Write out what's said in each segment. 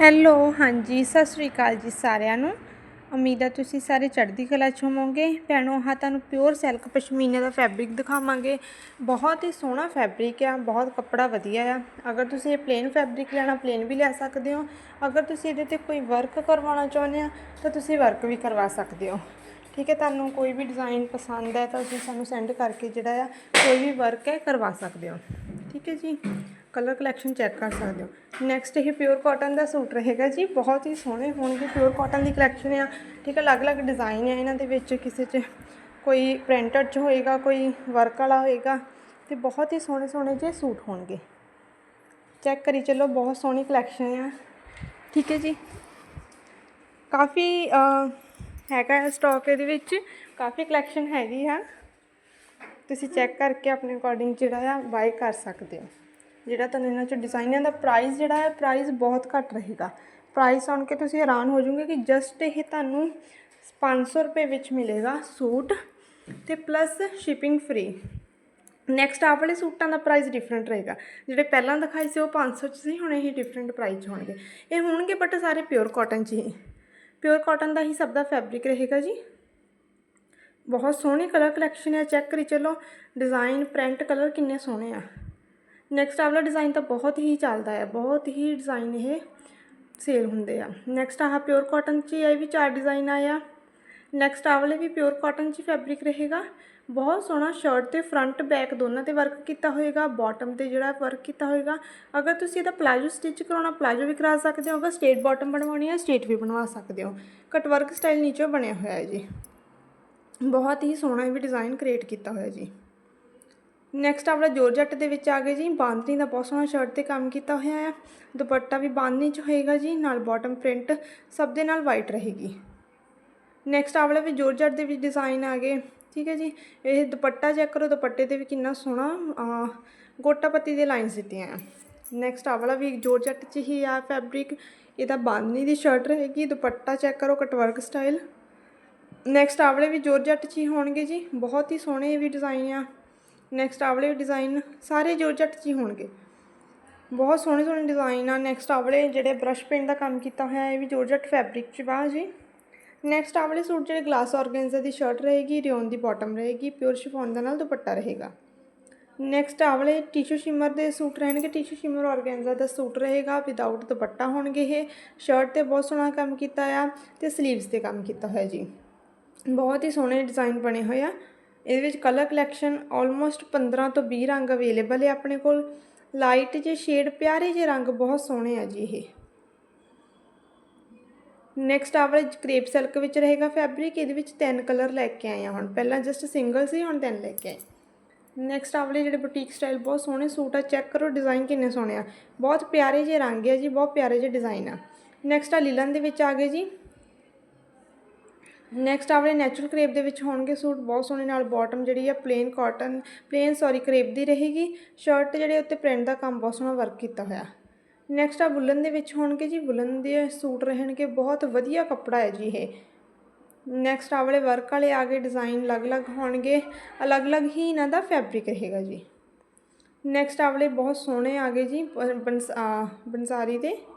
Hello, ਹਾਂਜੀ, ਸਤਿ ਸ੍ਰੀ ਅਕਾਲ ਜੀ ਸਾਰਿਆਂ ਨੂੰ। ਉਮੀਦ ਹੈ ਤੁਸੀਂ ਸਾਰੇ ਚੜ੍ਹਦੀ ਕਲਾ 'ਚ ਹੋਵੋਗੇ। ਭੈਣੋ, ਆਹ ਤੁਹਾਨੂੰ ਪਿਓਰ ਸਿਲਕ ਪਸ਼ਮੀਨੇ ਦਾ ਫੈਬਰਿਕ ਦਿਖਾਵਾਂਗੇ। ਬਹੁਤ ਹੀ ਸੋਹਣਾ ਫੈਬਰਿਕ ਆ, ਬਹੁਤ ਕੱਪੜਾ ਵਧੀਆ ਆ। ਅਗਰ ਤੁਸੀਂ ਇਹ ਪਲੇਨ ਫੈਬਰਿਕ ਲੈਣਾ ਪਲੇਨ ਵੀ ਲੈ ਸਕਦੇ ਹੋ। ਅਗਰ ਤੁਸੀਂ ਇਹਦੇ ਤੇ ਕੋਈ ਵਰਕ ਕਰਵਾਉਣਾ ਚਾਹੁੰਦੇ ਆ, ਤਾਂ ਤੁਸੀਂ ਵਰਕ ਵੀ ਕਰਵਾ ਸਕਦੇ ਹੋ। ਠੀਕ ਹੈ, ਤੁਹਾਨੂੰ ਕੋਈ ਵੀ ਡਿਜ਼ਾਈਨ ਪਸੰਦ ਹੈ ਤਾਂ ਤੁਸੀਂ ਸਾਨੂੰ ਸੈਂਡ ਕਰਕੇ ਜਿਹੜਾ ਆ, ਕੋਈ ਵੀ ਵਰਕ ਹੈ, ਕਰਵਾ ਸਕਦੇ ਹੋ। ਠੀਕ ਹੈ ਜੀ। ਕਲਰ ਕਲੈਕਸ਼ਨ ਚੈੱਕ ਕਰ ਸਕਦੇ ਹੋ। ਨੈਕਸਟ ਇਹ ਪਿਓਰ ਕਾਟਨ ਦਾ ਸੂਟ ਰਹੇਗਾ ਜੀ। ਬਹੁਤ ਹੀ ਸੋਹਣੇ ਹੋਣਗੇ। ਪਿਓਰ ਕਾਟਨ ਦੀ ਕਲੈਕਸ਼ਨ ਆ। ਠੀਕ ਹੈ ਅਲੱਗ-ਅਲੱਗ ਡਿਜ਼ਾਈਨ ਆ ਇਹਨਾਂ ਦੇ ਵਿੱਚ। ਕਿਸੇ 'ਚ ਕੋਈ ਪ੍ਰਿੰਟਡ 'ਚ ਹੋਏਗਾ ਕੋਈ ਵਰਕ ਵਾਲਾ ਹੋਏਗਾ ਤੇ ਬਹੁਤ ਹੀ ਸੋਹਣੇ ਸੋਹਣੇ ਜਿਹੇ ਸੂਟ ਹੋਣਗੇ। ਚੈੱਕ ਕਰੀ ਚੱਲੋ ਬਹੁਤ ਸੋਹਣੀ ਕਲੈਕਸ਼ਨ ਆ। ਠੀਕ ਹੈ ਜੀ। ਕਾਫੀ ਅਹ, ਹੈਗਾ ਸਟਾਕ ਇਹਦੇ ਵਿੱਚ। ਕਾਫੀ ਕਲੈਕਸ਼ਨ ਹੈਗੀ ਆ। ਤੁਸੀਂ ਚੈੱਕ ਕਰਕੇ ਆਪਣੇ ਅਕੋਰਡਿੰਗ ਜਿਹੜਾ ਆ ਬਾਈ ਕਰ ਸਕਦੇ ਹੋ। ਜਿਹੜਾ ਤੁਹਾਨੂੰ ਇਹਨਾਂ ਚੋਂ ਡਿਜ਼ਾਈਨਾਂ ਦਾ ਪ੍ਰਾਈਸ ਜਿਹੜਾ ਹੈ ਪ੍ਰਾਈਸ ਬਹੁਤ ਘੱਟ ਰਹੇਗਾ। ਪ੍ਰਾਈਸ ਸੁਣ ਕੇ ਤੁਸੀਂ ਹੈਰਾਨ ਹੋ ਜਾਓਗੇ ਕਿ ਜਸਟ ਇਹ ਤੁਹਾਨੂੰ 500 ਰੁਪਏ ਵਿੱਚ ਮਿਲੇਗਾ ਸੂਟ ਤੇ ਪਲੱਸ ਸ਼ਿਪਿੰਗ ਫ੍ਰੀ ਨੈਕਸਟ ਆਹ ਵਾਲੇ ਸੂਟਾਂ ਦਾ ਪ੍ਰਾਈਸ ਡਿਫਰੈਂਟ ਰਹੇਗਾ। ਜਿਹੜੇ ਪਹਿਲਾਂ ਦਿਖਾਈ ਸੀ, ਉਹ 500 ਚ ਸੀ, ਹੁਣ ਇਹ ਡਿਫਰੈਂਟ ਪ੍ਰਾਈਸ ਹੋਣਗੇ। ਇਹ ਹੋਣਗੇ ਬਟ ਸਾਰੇ ਪਿਓਰ ਕਾਟਨ ਚ ਹੀ। ਪਿਓਰ ਕਾਟਨ ਦਾ ਹੀ ਸਭ ਦਾ ਫੈਬਰਿਕ ਰਹੇਗਾ ਜੀ। ਬਹੁਤ ਸੋਹਣੇ ਕਲਰ ਕਲੈਕਸ਼ਨ ਹੈ ਚੈੱਕ ਕਰੀ ਚਲੋ। ਡਿਜ਼ਾਈਨ ਪ੍ਰਿੰਟ ਕਲਰ ਕਿੰਨੇ ਸੋਹਣੇ ਆ। ਨੈਕਸਟ ਆਹ ਵਾਲਾ ਡਿਜ਼ਾਈਨ ਤਾਂ ਬਹੁਤ ਹੀ ਚੱਲਦਾ ਹੈ, ਬਹੁਤ ਹੀ ਡਿਜ਼ਾਈਨ ਇਹ ਸੇਲ ਹੁੰਦੇ ਆ। ਨੈਕਸਟ ਆਹ ਪਿਓਰ ਕਾਟਨ 'ਚ ਇਹ ਵੀ ਚਾਰ ਡਿਜ਼ਾਈਨ ਆਇਆ ਨੈਕਸਟ ਆਹ ਵਾਲੇ ਵੀ ਪਿਓਰ ਕਾਟਨ 'ਚ ਫੈਬਰਿਕ ਰਹੇਗਾ। ਬਹੁਤ ਸੋਹਣਾ ਸ਼ਰਟ ਤੇ ਫਰੰਟ ਬੈਕ ਦੋਨਾਂ ਤੇ ਵਰਕ ਕੀਤਾ ਹੋਏਗਾ ਬਾਟਮ ਤੇ ਜਿਹੜਾ ਵਰਕ ਕੀਤਾ ਹੋਏਗਾ। ਅਗਰ ਤੁਸੀਂ ਇਹਦਾ ਪਲਾਜੋ ਸਟਿਚ ਕਰਾਉਣਾ ਪਲਾਜੋ ਵੀ ਕਰਾ ਸਕਦੇ ਹੋ, ਅਗਰ ਸਟੇਟ ਬਾਟਮ ਬਣਵਾਉਣੀ ਹੈ ਸਟੇਟ ਵੀ ਬਣਵਾ ਸਕਦੇ ਹੋ। ਕਟ ਵਰਕ ਸਟਾਈਲ ਨੀਚੇ ਬਣਿਆ ਹੋਇਆ ਹੈ ਜੀ। ਬਹੁਤ ਹੀ ਸੋਹਣਾ ਇਹ ਵੀ ਡਿਜ਼ਾਈਨ ਕ੍ਰੀਏਟ ਕੀਤਾ ਹੋਇਆ ਜੀ। ਨੈਕਸਟ ਆਪਣਾ ਜੋਰਜੱਟ ਦੇ ਵਿੱਚ ਆ ਗਏ ਜੀ। ਬਾਂਦਨੀ ਦਾ ਬਹੁਤ ਸੋਹਣਾ ਸ਼ਰਟ ਤੇ ਕੰਮ ਕੀਤਾ ਹੋਇਆ ਆ। ਦੁਪੱਟਾ ਵੀ ਬਾਂਦਨੀ ਚ ਹੋਏਗਾ ਜੀ ਨਾਲ ਬਾਟਮ ਪ੍ਰਿੰਟ ਸਭ ਦੇ ਨਾਲ ਵਾਈਟ ਰਹੇਗੀ। ਨੈਕਸਟ ਆਹ ਵਾਲਾ ਵੀ ਜੋਰਜੱਟ ਦੇ ਵਿੱਚ ਡਿਜ਼ਾਈਨ ਆ ਗਏ। ਠੀਕ ਹੈ ਜੀ। ਇਹ ਦੁਪੱਟਾ ਚੈੱਕ ਕਰੋ ਦੁਪੱਟੇ ਤੇ ਵੀ ਕਿੰਨਾ ਸੋਹਣਾ ਅਹ, ਗੋਟਾ ਪੱਤੀ ਦੇ ਲਾਈਨਸ ਦਿੱਤੀਆਂ ਆ। ਨੈਕਸਟ ਆਹ ਵਾਲਾ ਵੀ ਜੋਰਜੱਟ ਚ ਹੀ ਆ ਫੈਬਰਿਕ ਇਹਦਾ ਬਾਂਦਨੀ ਦੀ ਸ਼ਰਟ ਰਹੇਗੀ। ਦੁਪੱਟਾ ਚੈੱਕ ਕਰੋ ਕਟਵਰਕ ਸਟਾਈਲ ਨੈਕਸਟ ਆਵਲੇ ਵੀ ਜੋਰਜੱਟ 'ਚ ਹੀ ਹੋਣਗੇ ਜੀ। ਬਹੁਤ ਹੀ ਸੋਹਣੇ ਇਹ ਵੀ ਡਿਜ਼ਾਈਨ ਆ। ਨੈਕਸਟ ਆਵਲੇ ਵੀ ਡਿਜ਼ਾਈਨ ਸਾਰੇ ਜੋਰਜੱਟ 'ਚ ਹੀ ਹੋਣਗੇ। ਬਹੁਤ ਸੋਹਣੇ ਸੋਹਣੇ ਡਿਜ਼ਾਈਨ ਆ। ਨੈਕਸਟ ਆਵਲੇ ਜਿਹੜੇ ਬ੍ਰਸ਼ ਪੇਂਟ ਦਾ ਕੰਮ ਕੀਤਾ ਹੋਇਆ, ਇਹ ਵੀ ਜੋਰਜੱਟ ਫੈਬਰਿਕ 'ਚ ਵਾ ਜੀ। ਨੈਕਸਟ ਆਵਲੇ ਸੂਟ ਜਿਹੜੇ ਗਲਾਸ ਆਰਗੈਂਜ਼ਾ ਦੀ ਸ਼ਰਟ ਰਹੇਗੀ ਰਿਓਨ ਦੀ ਬਾਟਮ ਰਹੇਗੀ ਪਿਓਰ ਸ਼ਿਫੋਨ ਦੇ ਨਾਲ ਦੁਪੱਟਾ ਰਹੇਗਾ। ਨੈਕਸਟ ਆਵਲੇ ਟਿਸ਼ੂ ਸ਼ਿਮਰ ਦੇ ਸੂਟ ਰਹਿਣਗੇ। ਟਿਸ਼ੂ ਸ਼ਿਮਰ ਆਰਗੈਂਜ਼ਾ ਦਾ ਸੂਟ ਰਹੇਗਾ। ਵਿਦਆਊਟ ਦੁਪੱਟਾ ਹੋਣਗੇ ਇਹ। ਸ਼ਰਟ ਤੇ ਬਹੁਤ ਸੋਹਣਾ ਕੰਮ ਕੀਤਾ ਆ ਤੇ ਸਲੀਵਸ ਤੇ ਕੰਮ ਕੀਤਾ ਹੋਇਆ ਜੀ। ਬਹੁਤ ਹੀ ਸੋਹਣੇ ਡਿਜ਼ਾਈਨ ਬਣੇ ਹੋਏ ਆ। ਇਹਦੇ ਵਿੱਚ ਕਲਰ ਕਲੈਕਸ਼ਨ ਆਲਮੋਸਟ 15 ਤੋਂ 20 ਰੰਗ ਅਵੇਲੇਬਲ ਹੈ ਆਪਣੇ ਕੋਲ। ਲਾਈਟ ਜਿਹੇ ਸ਼ੇਡ ਪਿਆਰੇ ਜਿਹੇ ਰੰਗ ਬਹੁਤ ਸੋਹਣੇ ਆ ਜੀ ਇਹ। ਨੈਕਸਟ ਆਵਰੇਜ ਕ੍ਰੇਪ ਸਿਲਕ ਵਿੱਚ ਰਹੇਗਾ ਫੈਬਰਿਕ ਇਹਦੇ ਵਿੱਚ ਤਿੰਨ ਕਲਰ ਲੈ ਕੇ ਆਏ ਆ ਹੁਣ। ਪਹਿਲਾਂ ਜਸਟ ਸਿੰਗਲ ਸੀ, ਹੁਣ ਤਿੰਨ ਲੈ ਕੇ ਆਏ। ਨੈਕਸਟ ਆਵਲੇ ਜਿਹੜੇ ਬੁਟੀਕ ਸਟਾਈਲ ਬਹੁਤ ਸੋਹਣੇ ਸੂਟ ਆ ਚੈੱਕ ਕਰੋ ਡਿਜ਼ਾਈਨ ਕਿੰਨੇ ਸੋਹਣੇ ਆ। ਬਹੁਤ ਪਿਆਰੇ ਜਿਹੇ ਰੰਗ ਆ ਜੀ, ਬਹੁਤ ਪਿਆਰੇ ਜਿਹੇ ਡਿਜ਼ਾਈਨ ਆ। ਨੈਕਸਟ ਆ ਲੀਲਨ ਦੇ ਵਿੱਚ ਆ ਗਏ ਜੀ। ਨੈਕਸਟ ਆਪਣੇ ਨੈਚੁਰਲ ਕਰੇਪ ਦੇ ਵਿੱਚ ਹੋਣਗੇ ਸੂਟ ਬਹੁਤ ਸੋਹਣੇ ਨਾਲ ਬਾਟਮ ਜਿਹੜੀ ਆ plain cotton plain sorry crepe ਦੀ ਰਹੇਗੀ। ਸ਼ਰਟ ਜਿਹੜੇ ਉੱਤੇ ਪ੍ਰਿੰਟ ਦਾ ਕੰਮ ਬਹੁਤ ਸੋਹਣਾ ਵਰਕ ਕੀਤਾ ਹੋਇਆ। ਨੈਕਸਟ ਆ ਬੁਲਨ ਦੇ ਵਿੱਚ ਹੋਣਗੇ ਜੀ ਵੁਲਨ ਦੇ ਸੂਟ ਰਹਿਣਗੇ ਬਹੁਤ ਵਧੀਆ ਕੱਪੜਾ ਹੈ ਜੀ ਇਹ। ਨੈਕਸਟ ਆ ਵਾਲੇ ਵਰਕ ਵਾਲੇ ਆ ਗਏ ਡਿਜ਼ਾਈਨ ਅਲੱਗ-ਅਲੱਗ ਹੋਣਗੇ ਅਲੱਗ-ਅਲੱਗ ਹੀ ਇਹਨਾਂ ਦਾ ਫੈਬਰਿਕ ਰਹੇਗਾ ਜੀ। ਨੈਕਸਟ ਆ ਵਾਲੇ ਬਹੁਤ ਸੋਹਣੇ ਆ ਗਏ ਜੀ ਬ- ਬੰਸ ਆ, ਦੇ।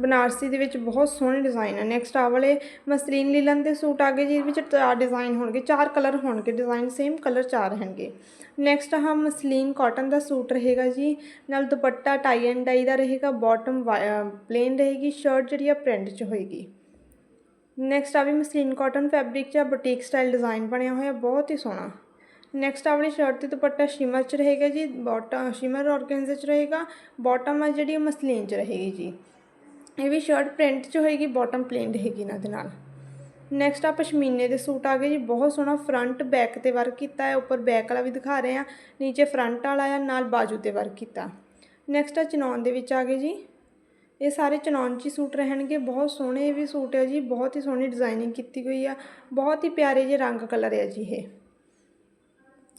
ਬਨਾਰਸੀ ਦੇ ਵਿੱਚ ਬਹੁਤ ਸੋਹਣੇ ਡਿਜ਼ਾਈਨ ਆ। ਨੈਕਸਟ ਆ ਵਾਲੇ ਮਸਲੀਨ ਲੀਲਨ ਦੇ ਸੂਟ ਆ ਗਏ ਜਿਹਦੇ ਵਿੱਚ ਚਾਰ ਡਿਜ਼ਾਈਨ ਹੋਣਗੇ, ਚਾਰ ਕਲਰ ਹੋਣਗੇ ਡਿਜ਼ਾਈਨ ਸੇਮ ਕਲਰ ਚਾਰ ਰਹਿਣਗੇ ਨੈਕਸਟ ਆਹ ਮਸਲੀਨ ਕਾਟਨ ਦਾ ਸੂਟ ਰਹੇਗਾ ਜੀ, ਨਾਲ ਦੁਪੱਟਾ ਟਾਈ ਐਂਡ ਡਾਈ ਦਾ ਰਹੇਗਾ ਬਾਟਮ ਪਲੇਨ ਰਹੇਗੀ ਸ਼ਰਟ ਜਿਹੜੀ ਆ ਪ੍ਰਿੰਟ 'ਚ ਹੋਏਗੀ। ਨੈਕਸਟ ਆ ਵੀ ਮਸਲੀਨ ਕਾਟਨ ਫੈਬਰਿਕ 'ਚ ਆ ਬੁਟੀਕ ਸਟਾਈਲ ਡਿਜ਼ਾਈਨ ਬਣਿਆ ਹੋਇਆ, ਬਹੁਤ ਹੀ ਸੋਹਣਾ। ਨੈਕਸਟ ਆ ਵਾਲੀ ਸ਼ਰਟ ਤੇ ਦੁਪੱਟਾ ਸ਼ਿਮਰ 'ਚ ਰਹੇਗਾ ਜੀ ਬਾਟਮ ਸ਼ਿਮਰ ਔਰਗੈਂਜ਼ਾ 'ਚ ਰਹੇਗਾ ਬਾਟਮ ਆ ਜਿਹੜੀ ਉਹ ਮਸਲੀਨ 'ਚ ਰਹੇਗੀ ਜੀ। ਇਹ ਵੀ ਸ਼ਰਟ ਪ੍ਰਿੰਟ 'ਚ ਹੋਏਗੀ ਬਾਟਮ ਪਲੇਨ ਰਹੇਗੀ ਇਹਨਾਂ ਦੇ ਨਾਲ। ਨੈਕਸਟ ਆ ਪਸ਼ਮੀਨੇ ਦੇ ਸੂਟ ਆ ਗਏ ਜੀ, ਬਹੁਤ ਸੋਹਣਾ ਫਰੰਟ ਬੈਕ ਤੇ ਵਰਕ ਕੀਤਾ ਹੈ, ਉੱਪਰ ਬੈਕ ਵਾਲਾ ਵੀ ਦਿਖਾ ਰਹੇ ਆ ਨੀਚੇ ਫਰੰਟ ਵਾਲਾ ਆ, ਨਾਲ ਬਾਜੂ ਤੇ ਵਰਕ ਕੀਤਾ। ਨੈਕਸਟ ਆ ਚਨੌਨ ਦੇ ਵਿੱਚ ਆ ਗਏ ਜੀ। ਇਹ ਸਾਰੇ ਚਨੌਨ 'ਚ ਹੀ ਸੂਟ ਰਹਿਣਗੇ, ਬਹੁਤ ਸੋਹਣੇ ਵੀ ਸੂਟ ਹੈ ਜੀ, ਬਹੁਤ ਹੀ ਸੋਹਣੀ ਡਿਜ਼ਾਈਨਿੰਗ ਕੀਤੀ ਹੋਈ ਆ, ਬਹੁਤ ਹੀ ਪਿਆਰੇ ਜਿਹੇ ਰੰਗ ਕਲਰ ਹੈ ਜੀ ਇਹ।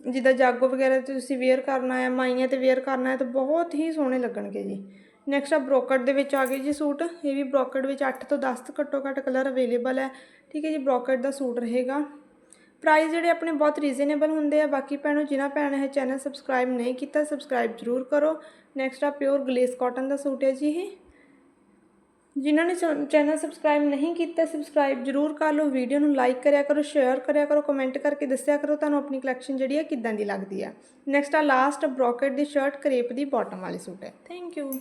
ਜਿੱਦਾਂ ਜਾਗੋ ਵਗੈਰਾ ਤੇ ਤੁਸੀਂ ਵੇਅਰ ਕਰਨਾ ਹੈ ਮਾਈਆਂ ਤੇ ਵੇਅਰ ਕਰਨਾ ਹੈ ਤਾਂ ਬਹੁਤ ਹੀ ਸੋਹਣੇ ਲੱਗਣਗੇ ਜੀ। ਨੈਕਸਟ ਆ ਬ੍ਰੋਕਟ ਦੇ ਵਿੱਚ ਆ ਗਏ ਜੀ ਸੂਟ। ਇਹ ਵੀ ਬ੍ਰੋਕਟ ਵਿੱਚ 8 ਤੋਂ 10 ਘੱਟੋ ਘੱਟ ਕਲਰ ਅਵੇਲੇਬਲ ਹੈ। ਠੀਕ ਹੈ ਜੀ ਬ੍ਰੋਕਟ ਦਾ ਸੂਟ ਰਹੇਗਾ। ਪ੍ਰਾਈਸ ਜਿਹੜੇ ਆਪਣੇ ਬਹੁਤ ਰੀਜ਼ਨੇਬਲ ਹੁੰਦੇ ਆ। ਬਾਕੀ ਭੈਣੋ, ਜਿਨ੍ਹਾਂ ਭੈਣਾਂ ਇਹ ਚੈਨਲ ਸਬਸਕ੍ਰਾਈਬ ਨਹੀਂ ਕੀਤਾ ਸਬਸਕ੍ਰਾਈਬ ਜ਼ਰੂਰ ਕਰੋ। ਨੈਕਸਟ ਆ ਪਿਓਰ ਗਲੇਸ ਕਾਟਨ ਦਾ ਸੂਟ ਹੈ ਜੀ ਇਹ। ਜਿਨ੍ਹਾਂ ਨੇ ਚੈਨਲ ਸਬਸਕ੍ਰਾਈਬ ਨਹੀਂ ਕੀਤਾ ਸਬਸਕ੍ਰਾਈਬ ਜਰੂਰ ਕਰ ਲਓ। ਵੀਡੀਓ ਨੂੰ ਲਾਈਕ ਕਰਿਆ ਕਰੋ ਸ਼ੇਅਰ ਕਰਿਆ ਕਰੋ ਕਮੈਂਟ ਕਰਕੇ ਦੱਸਿਆ ਕਰੋ। ਤੁਹਾਨੂੰ ਆਪਣੀ ਕਲੈਕਸ਼ਨ ਜਿਹੜੀ ਹੈ ਕਿੱਦਾਂ ਦੀ ਲੱਗਦੀ ਹੈ ਨੈਕਸਟ ਆ ਲਾਸਟ ਬ੍ਰੋਕਟ ਦੀ ਸ਼ਰਟ ਕਰੇਪ ਦੀ ਬਾਟਮ ਵਾਲੀ ਸੂਟ ਹੈ। Thank you